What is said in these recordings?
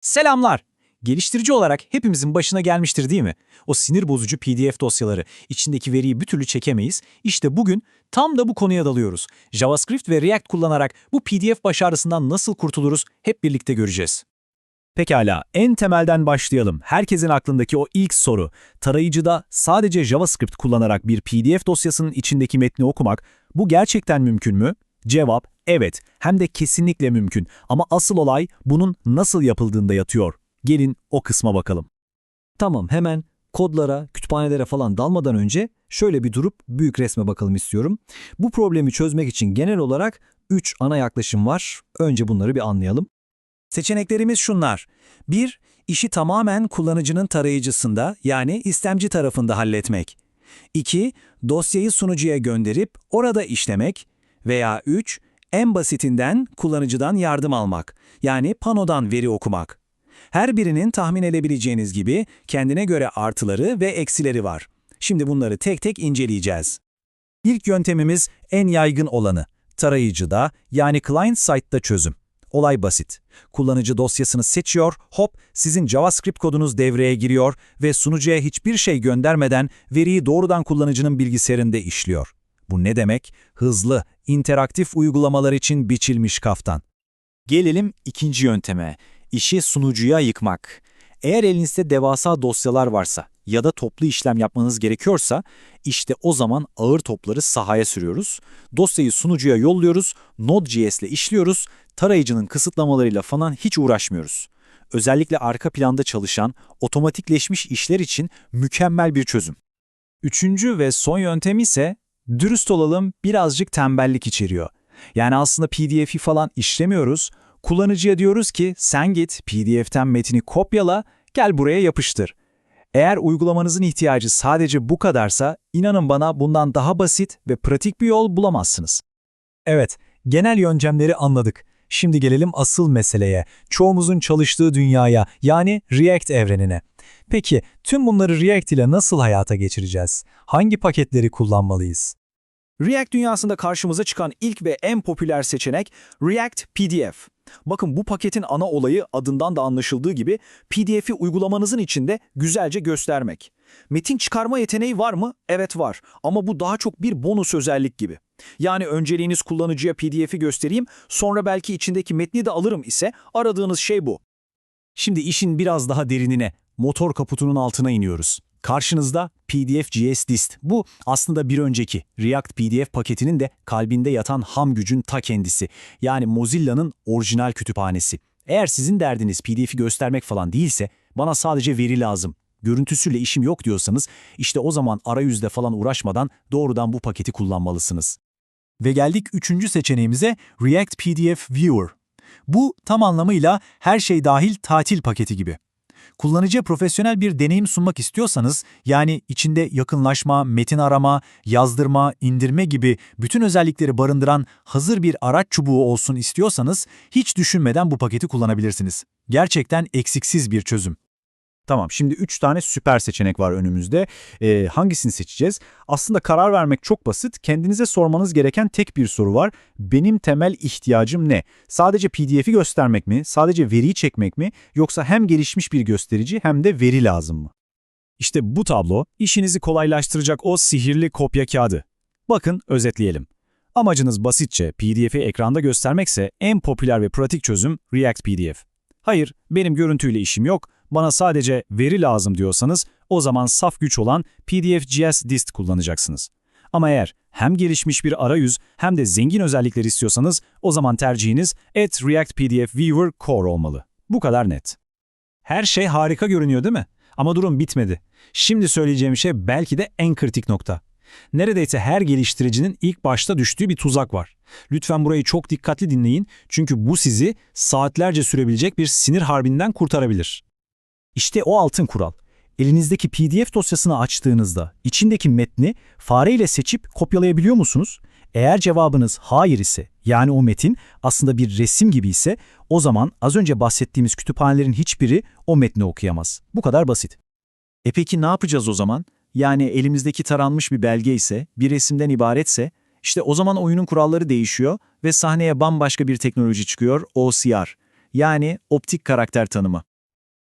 Selamlar. Geliştirici olarak hepimizin başına gelmiştir değil mi? O sinir bozucu PDF dosyaları, içindeki veriyi bir türlü çekemeyiz. İşte bugün tam da bu konuya dalıyoruz. JavaScript ve React kullanarak bu PDF başarısından nasıl kurtuluruz hep birlikte göreceğiz. Pekala, en temelden başlayalım. Herkesin aklındaki o ilk soru. Tarayıcıda sadece JavaScript kullanarak bir PDF dosyasının içindeki metni okumak, bu gerçekten mümkün mü? Cevap, evet. Hem de kesinlikle mümkün. Ama asıl olay bunun nasıl yapıldığında yatıyor. Gelin o kısma bakalım. Tamam hemen kodlara, kütüphanelere falan dalmadan önce şöyle bir durup büyük resme bakalım istiyorum. Bu problemi çözmek için genel olarak 3 ana yaklaşım var. Önce bunları bir anlayalım. Seçeneklerimiz şunlar. 1. İşi tamamen kullanıcının tarayıcısında yani istemci tarafında halletmek. 2. Dosyayı sunucuya gönderip orada işlemek. Veya 3. En basitinden kullanıcıdan yardım almak yani panodan veri okumak. Her birinin tahmin edebileceğiniz gibi kendine göre artıları ve eksileri var. Şimdi bunları tek tek inceleyeceğiz. İlk yöntemimiz en yaygın olanı. Tarayıcıda yani client side'da çözüm. Olay basit. Kullanıcı dosyasını seçiyor, hop sizin JavaScript kodunuz devreye giriyor ve sunucuya hiçbir şey göndermeden veriyi doğrudan kullanıcının bilgisayarında işliyor. Bu ne demek? Hızlı, interaktif uygulamalar için biçilmiş kaftan. Gelelim ikinci yönteme. İşi sunucuya yıkmak. Eğer elinizde devasa dosyalar varsa ya da toplu işlem yapmanız gerekiyorsa işte o zaman ağır topları sahaya sürüyoruz. Dosyayı sunucuya yolluyoruz, Node.js ile işliyoruz, tarayıcının kısıtlamalarıyla falan hiç uğraşmıyoruz. Özellikle arka planda çalışan, otomatikleşmiş işler için mükemmel bir çözüm. Üçüncü ve son yöntem ise dürüst olalım birazcık tembellik içeriyor. Yani aslında PDF'i falan işlemiyoruz, kullanıcıya diyoruz ki sen git PDF'ten metini kopyala, gel buraya yapıştır. Eğer uygulamanızın ihtiyacı sadece bu kadarsa inanın bana bundan daha basit ve pratik bir yol bulamazsınız. Evet, genel yöntemleri anladık. Şimdi gelelim asıl meseleye, çoğumuzun çalıştığı dünyaya yani React evrenine. Peki tüm bunları React ile nasıl hayata geçireceğiz? Hangi paketleri kullanmalıyız? React dünyasında karşımıza çıkan ilk ve en popüler seçenek React PDF. Bakın bu paketin ana olayı adından da anlaşıldığı gibi PDF'i uygulamanızın içinde güzelce göstermek. Metin çıkarma yeteneği var mı? Evet var ama bu daha çok bir bonus özellik gibi. Yani önceliğiniz kullanıcıya PDF'i göstereyim, sonra belki içindeki metni de alırım ise aradığınız şey bu. Şimdi işin biraz daha derinine, motor kaputunun altına iniyoruz. Karşınızda PDF.js dist. Bu aslında bir önceki React PDF paketinin de kalbinde yatan ham gücün ta kendisi. Yani Mozilla'nın orijinal kütüphanesi. Eğer sizin derdiniz PDF'i göstermek falan değilse bana sadece veri lazım. Görüntüsüyle işim yok diyorsanız işte o zaman arayüzde falan uğraşmadan doğrudan bu paketi kullanmalısınız. Ve geldik üçüncü seçeneğimize React PDF Viewer. Bu tam anlamıyla her şey dahil tatil paketi gibi. Kullanıcıya profesyonel bir deneyim sunmak istiyorsanız, yani içinde yakınlaşma, metin arama, yazdırma, indirme gibi bütün özellikleri barındıran hazır bir araç çubuğu olsun istiyorsanız, hiç düşünmeden bu paketi kullanabilirsiniz. Gerçekten eksiksiz bir çözüm. Tamam, şimdi 3 tane süper seçenek var önümüzde. Ee, hangisini seçeceğiz? Aslında karar vermek çok basit. Kendinize sormanız gereken tek bir soru var. Benim temel ihtiyacım ne? Sadece PDF'i göstermek mi? Sadece veriyi çekmek mi? Yoksa hem gelişmiş bir gösterici hem de veri lazım mı? İşte bu tablo, işinizi kolaylaştıracak o sihirli kopya kağıdı. Bakın, özetleyelim. Amacınız basitçe PDF'i ekranda göstermekse en popüler ve pratik çözüm React PDF. Hayır, benim görüntüyle işim yok, bana sadece veri lazım diyorsanız o zaman saf güç olan PDF.js dist kullanacaksınız. Ama eğer hem gelişmiş bir arayüz hem de zengin özellikler istiyorsanız o zaman tercihiniz at React PDF Viewer Core olmalı. Bu kadar net. Her şey harika görünüyor değil mi? Ama durum bitmedi. Şimdi söyleyeceğim şey belki de en kritik nokta. Neredeyse her geliştiricinin ilk başta düştüğü bir tuzak var. Lütfen burayı çok dikkatli dinleyin çünkü bu sizi saatlerce sürebilecek bir sinir harbinden kurtarabilir. İşte o altın kural. Elinizdeki PDF dosyasını açtığınızda içindeki metni fareyle seçip kopyalayabiliyor musunuz? Eğer cevabınız hayır ise, yani o metin aslında bir resim gibi ise, o zaman az önce bahsettiğimiz kütüphanelerin hiçbiri o metni okuyamaz. Bu kadar basit. E peki ne yapacağız o zaman? Yani elimizdeki taranmış bir belge ise, bir resimden ibaretse, işte o zaman oyunun kuralları değişiyor ve sahneye bambaşka bir teknoloji çıkıyor, OCR. Yani optik karakter tanımı.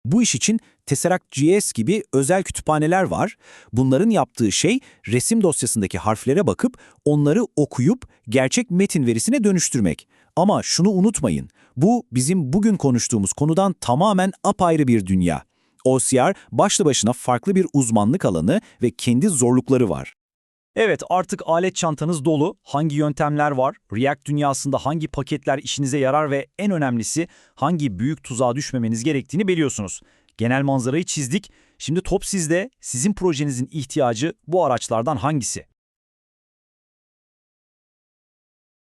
Bu iş için Tesseract.js gibi özel kütüphaneler var. Bunların yaptığı şey resim dosyasındaki harflere bakıp onları okuyup gerçek metin verisine dönüştürmek. Ama şunu unutmayın, bu bizim bugün konuştuğumuz konudan tamamen apayrı bir dünya. OCR başlı başına farklı bir uzmanlık alanı ve kendi zorlukları var. Evet artık alet çantanız dolu. Hangi yöntemler var? React dünyasında hangi paketler işinize yarar ve en önemlisi hangi büyük tuzağa düşmemeniz gerektiğini biliyorsunuz. Genel manzarayı çizdik. Şimdi top sizde. Sizin projenizin ihtiyacı bu araçlardan hangisi?